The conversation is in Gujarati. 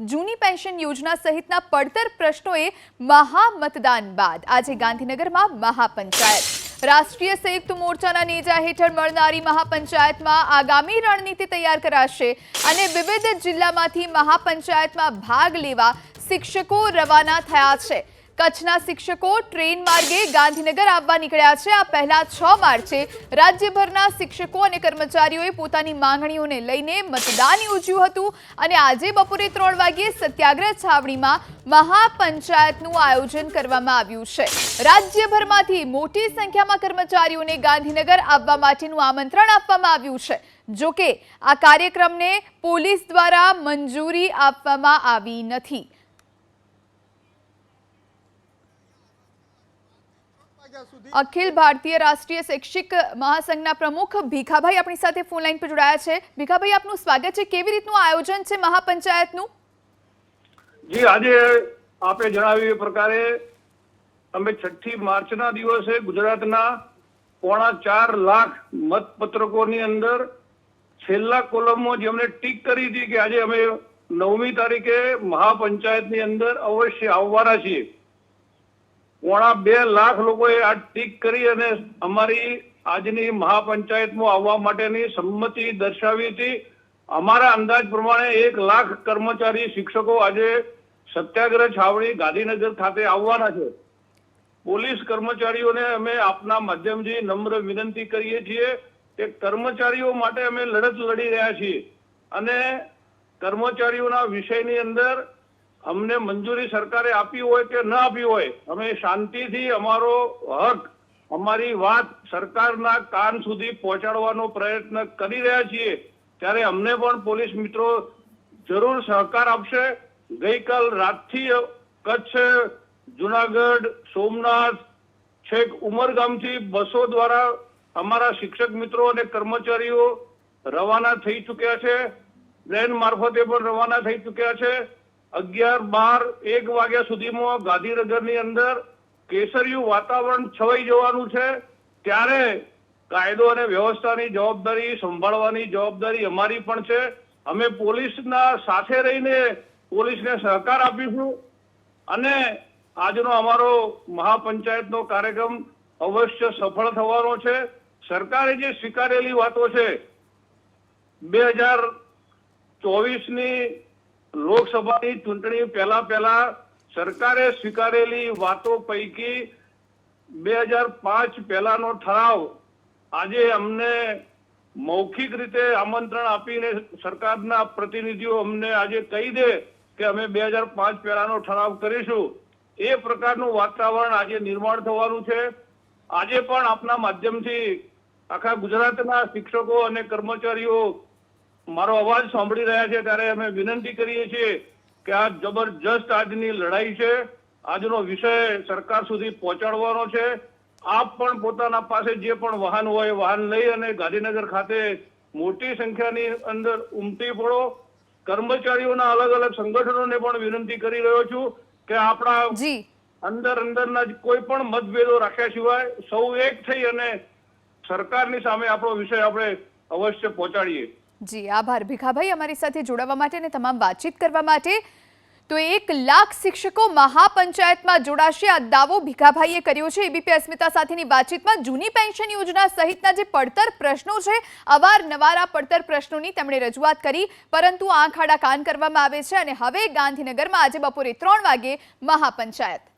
જૂની પેન્શન યોજના સહિતના પડતર પ્રશ્નોએ મહામતદાન બાદ. આજે ગાંધીનગરમાં મહાપંચાયત. રાષ્ટ્રીય સંયુક્ત મોરચાના નેજા હેઠળ મળનારી મહાપંચાયતમાં આગામી રણનીતિ તૈયાર કરાશે અને વિવિધ જિલ્લામાંથી મહાપંચાયતમાં ભાગ લેવા શિક્ષકો રવાના થયા છે. કચ્છના શિક્ષકો ટ્રેન માર્ગે ગાંધીનગર આવવા નીકળ્યા છે. આ પહેલા છ માર્ચે રાજ્યભરના શિક્ષકો અને કર્મચારીઓએ પોતાની માંગણીઓને લઈને મતદાન યોજ્યું હતું અને આજે બપોરે ત્રણ વાગ્યે સત્યાગ્રહ છાવણીમાં મહાપંચાયતનું આયોજન કરવામાં આવ્યું છે. રાજ્યભરમાંથી મોટી સંખ્યામાં કર્મચારીઓને ગાંધીનગર આવવા માટેનું આમંત્રણ આપવામાં આવ્યું છે. જો કે આ કાર્યક્રમને પોલીસ દ્વારા મંજૂરી આપવામાં આવી નથી. અખિલ ભારતીય રાષ્ટ્રીય શૈક્ષિક મહાસંઘના પ્રમુખ ભીખાભાઈ આપણી સાથે ફોન લાઈન પર જોડાયા છે. ભીખાભાઈ આપનું સ્વાગત છે. કેવી રીતનું આયોજન છે મહાપંચાયતનું? જી આજે આપે જણાવ્યું એ પ્રકારે અમે છઠ્ઠી માર્ચના દિવસે ગુજરાતના પોણા ચાર લાખ મતપત્રકોની અંદર છેલ્લા કોલમમાં જેમણે ટીક કરી હતી કે આજે અમે નવમી તારીખે મહાપંચાયતની અંદર અવશ્ય આવવાના છીએ. પોણા બે લાખ લોકોએ આ ટીક કરી અને અમારી આજની મહાપંચાયતમાં આવવા માટેની સંમતિ દર્શાવી હતી. અમારા અંદાજ પ્રમાણે એક લાખ કર્મચારી શિક્ષકો આજે સત્યાગ્રહ છાવણી ગાંધીનગર ખાતે આવવાના છે. પોલીસ કર્મચારીઓને અમે આપના માધ્યમથી નમ્ર વિનંતી કરીએ છીએ કે કર્મચારીઓ માટે અમે લડત લડી રહ્યા છીએ. અને કર્મચારીઓના વિષયની અંદર અમને મંજૂરી સરકારે આપી હોય કે ન આપી હોય, અમે શાંતિથી અમારો હક, અમારી વાત સરકારના કાન સુધી પહોંચાડવાનો પ્રયત્ન કરી રહ્યા છીએ. ત્યારે અમને પણ પોલીસ મિત્રો જરૂર સહકાર આપશે. ગઈકાલ રાતથી કચ્છ, જુનાગઢ, સોમનાથ, છેક ઉમરગામથી બસો દ્વારા અમારા શિક્ષક મિત્રો અને કર્મચારીઓ રવાના થઈ ચૂક્યા છે. ટ્રેન મારફતે પણ રવાના થઈ ચૂક્યા છે. અગિયાર બાર એક વાગ્યા સુધીમાં ગાંધીનગરની અંદર કેસરિયું વાતાવરણ છવાઈ જવાનું છે. ત્યારે કાયદો અને વ્યવસ્થાની જવાબદારી, સંભાળવાની જવાબદારી અમારી પણ છે. અમે પોલીસના સાથે રહીને પોલીસને સહકાર આપીશું. અને આજનો અમારો મહાપંચાયતનો કાર્યક્રમ અવશ્ય સફળ થવાનો છે. સરકારે જે સ્વીકારેલી વાતો છે, બે હજાર ચોવીસની લોકસભાની ચૂંટણી પહેલા પહેલા સરકારે સ્વીકારેલી વાતો પૈકી બે હજાર પાંચ પહેલાનો ઠરાવ આજે અમને મૌખિક રીતે આમંત્રણ આપીને સરકારના પ્રતિનિધિઓ અમને આજે કહી દે કે અમે બે હજાર પાંચ પહેલાનો ઠરાવ કરીશું. એ પ્રકારનું વાતાવરણ આજે નિર્માણ થવાનું છે. આજે પણ આપના માધ્યમથી આખા ગુજરાતના શિક્ષકો અને કર્મચારીઓ મારો અવાજ સાંભળી રહ્યા છે ત્યારે અમે વિનંતી કરીએ છીએ કે આ જબરજસ્ત આજની લડાઈ છે. આજનો વિષય સરકાર સુધી પહોંચાડવાનો છે. આપ પણ પોતાના પાસે જે પણ વાહન હોય વાહન લઈ અને ગાંધીનગર ખાતે મોટી સંખ્યાની અંદર ઉમટી પડો. કર્મચારીઓના અલગ અલગ સંગઠનોને પણ વિનંતી કરી રહ્યો છું કે આપણા અંદર અંદરના કોઈ પણ મતભેદો રાખ્યા સિવાય સૌ એક થઈ અને સરકારની સામે આપણો વિષય આપણે અવશ્ય પહોંચાડીએ. જી, આભાર. ભીખાભાઈ, અમારી સાથે જોડાવા માટે અને તમામ વાતચીત કરવા માટે તો એક લાખ શિક્ષકો મહાપંચાયતમાં જોડાશે. આ દાવો ભીખાભાઈએ કર્યો છે. એબીપી અસ્મિતા સાથેની વાતચીતમાં જૂની પેન્શન યોજના સહિતના જે પડતર પ્રશ્નો છે અવારનવાર આ પડતર પ્રશ્નોની તેમણે રજૂઆત કરી, પરંતુ આંખ આડા કાન કરવામાં આવે છે અને હવે ગાંધીનગરમાં આજે બપોરે ત્રણ વાગે મહાપંચાયત.